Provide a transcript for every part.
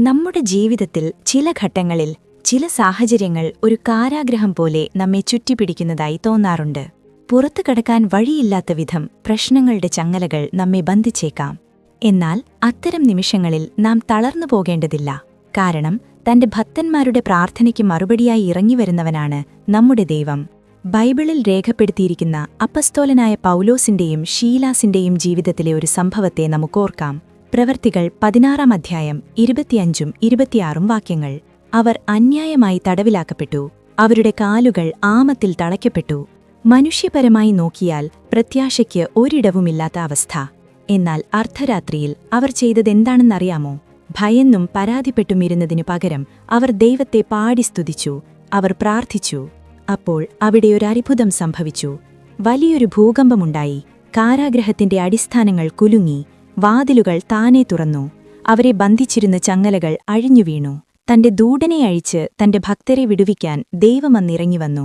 നമ്മുടെ ജീവിതത്തിൽ ചില ഘട്ടങ്ങളിൽ ചില സാഹചര്യങ്ങൾ ഒരു കാരാഗ്രഹം പോലെ നമ്മെ ചുറ്റിപ്പിടിക്കുന്നതായി തോന്നാറുണ്ട്. പുറത്തു കടക്കാൻ വഴിയില്ലാത്ത വിധം പ്രശ്നങ്ങളുടെ ചങ്ങലകൾ നമ്മെ ബന്ധിച്ചേക്കാം. എന്നാൽ അത്തരം നിമിഷങ്ങളിൽ നാം തളർന്നു പോകേണ്ടതില്ല. കാരണം തന്റെ ഭക്തന്മാരുടെ പ്രാർത്ഥനയ്ക്ക് മറുപടിയായി ഇറങ്ങിവരുന്നവനാണ് നമ്മുടെ ദൈവം. ബൈബിളിൽ രേഖപ്പെടുത്തിയിരിക്കുന്ന അപ്പസ്തോലനായ പൗലോസിന്റെയും ഷീലാസിന്റെയും ജീവിതത്തിലെ ഒരു സംഭവത്തെ നമുക്കോർക്കാം പ്രവർത്തികൾ പതിനാറാം അധ്യായം ഇരുപത്തിയഞ്ചും ഇരുപത്തിയാറും വാക്യങ്ങൾ. അവർ അന്യായമായി തടവിലാക്കപ്പെട്ടു. അവരുടെ കാലുകൾ ആമത്തിൽ തളയ്ക്കപ്പെട്ടു. മനുഷ്യപരമായി നോക്കിയാൽ പ്രത്യാശയ്ക്ക് ഒരിടവുമില്ലാത്ത അവസ്ഥ. എന്നാൽ അർദ്ധരാത്രിയിൽ അവർ ചെയ്തതെന്താണെന്നറിയാമോ? ഭയന്നും പരാതിപ്പെട്ടുമിരുന്നതിനു പകരം അവർ ദൈവത്തെ പാടി സ്തുതിച്ചു. അവർ പ്രാർത്ഥിച്ചു. അപ്പോൾ അവിടെ ഒരു അത്ഭുതം സംഭവിച്ചു. വലിയൊരു ഭൂകമ്പമുണ്ടായി. കാരാഗ്രഹത്തിന്റെ അടിസ്ഥാനങ്ങൾ കുലുങ്ങി. വാതിലുകൾ താനെ തുറന്നു. അവരെ ബന്ധിച്ചിരുന്ന ചങ്ങലകൾ അഴിഞ്ഞുവീണു തന്റെ ദൂടനെ അഴിച്ച് തന്റെ ഭക്തരെ വിടുവിക്കാൻ ദൈവമന്നിറങ്ങിവന്നു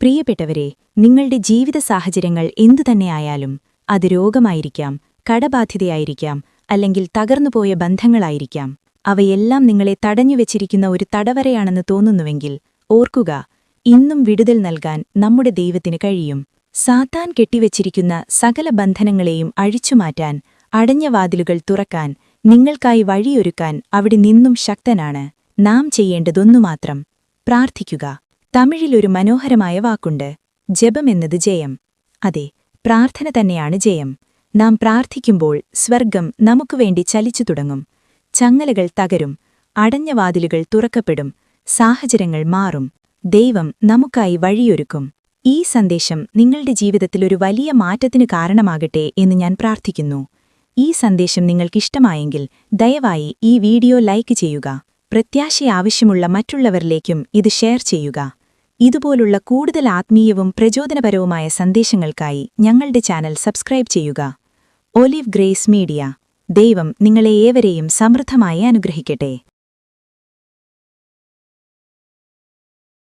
പ്രിയപ്പെട്ടവരെ നിങ്ങളുടെ ജീവിത സാഹചര്യങ്ങൾ എന്തുതന്നെയായാലും അത് രോഗമായിരിക്കാം കടബാധ്യതയായിരിക്കാം അല്ലെങ്കിൽ തകർന്നുപോയ ബന്ധങ്ങളായിരിക്കാം. അവയെല്ലാം നിങ്ങളെ തടഞ്ഞുവെച്ചിരിക്കുന്ന ഒരു തടവരയാണെന്ന് തോന്നുന്നുവെങ്കിൽ ഓർക്കുക ഇന്നും വിടുതൽ നൽകാൻ നമ്മുടെ ദൈവത്തിന് കഴിയും. സാത്താൻ കെട്ടിവെച്ചിരിക്കുന്ന സകല ബന്ധനങ്ങളെയും അഴിച്ചുമാറ്റാൻ അടഞ്ഞ വാതിലുകൾ തുറക്കാൻ നിങ്ങൾക്കായി വഴിയൊരുക്കാൻ അവിടെ നിന്നും ശക്തനാണ്. നാം ചെയ്യേണ്ടതൊന്നു മാത്രം പ്രാർത്ഥിക്കുക. തമിഴിലൊരു മനോഹരമായ വാക്കുണ്ട്. ജപമെന്നത് ജയം. അതെ പ്രാർത്ഥന തന്നെയാണ് ജയം. നാം പ്രാർത്ഥിക്കുമ്പോൾ സ്വർഗം നമുക്കുവേണ്ടി ചലിച്ചു തുടങ്ങും. ചങ്ങലകൾ തകരും അടഞ്ഞ വാതിലുകൾ തുറക്കപ്പെടും സാഹചര്യങ്ങൾ മാറും. ദൈവം നമുക്കായി വഴിയൊരുക്കും. ഈ സന്ദേശം നിങ്ങളുടെ ജീവിതത്തിൽ ഒരു വലിയ മാറ്റത്തിന് കാരണമാകട്ടെ എന്ന് ഞാൻ പ്രാർത്ഥിക്കുന്നു. ഈ സന്ദേശം നിങ്ങൾക്കിഷ്ടമായെങ്കിൽ ദയവായി ഈ വീഡിയോ ലൈക്ക് ചെയ്യുക. പ്രത്യാശ ആവശ്യമുള്ള മറ്റുള്ളവരിലേക്കും ഇത് ഷെയർ ചെയ്യുക. ഇതുപോലുള്ള കൂടുതൽ ആത്മീയവും പ്രചോദനപരവുമായ സന്ദേശങ്ങൾക്കായി ഞങ്ങളുടെ ചാനൽ സബ്സ്ക്രൈബ് ചെയ്യുക. Olive grace media. ദൈവം നിങ്ങളെ ഏവരെയും സമൃദ്ധമായി അനുഗ്രഹിക്കട്ടെ.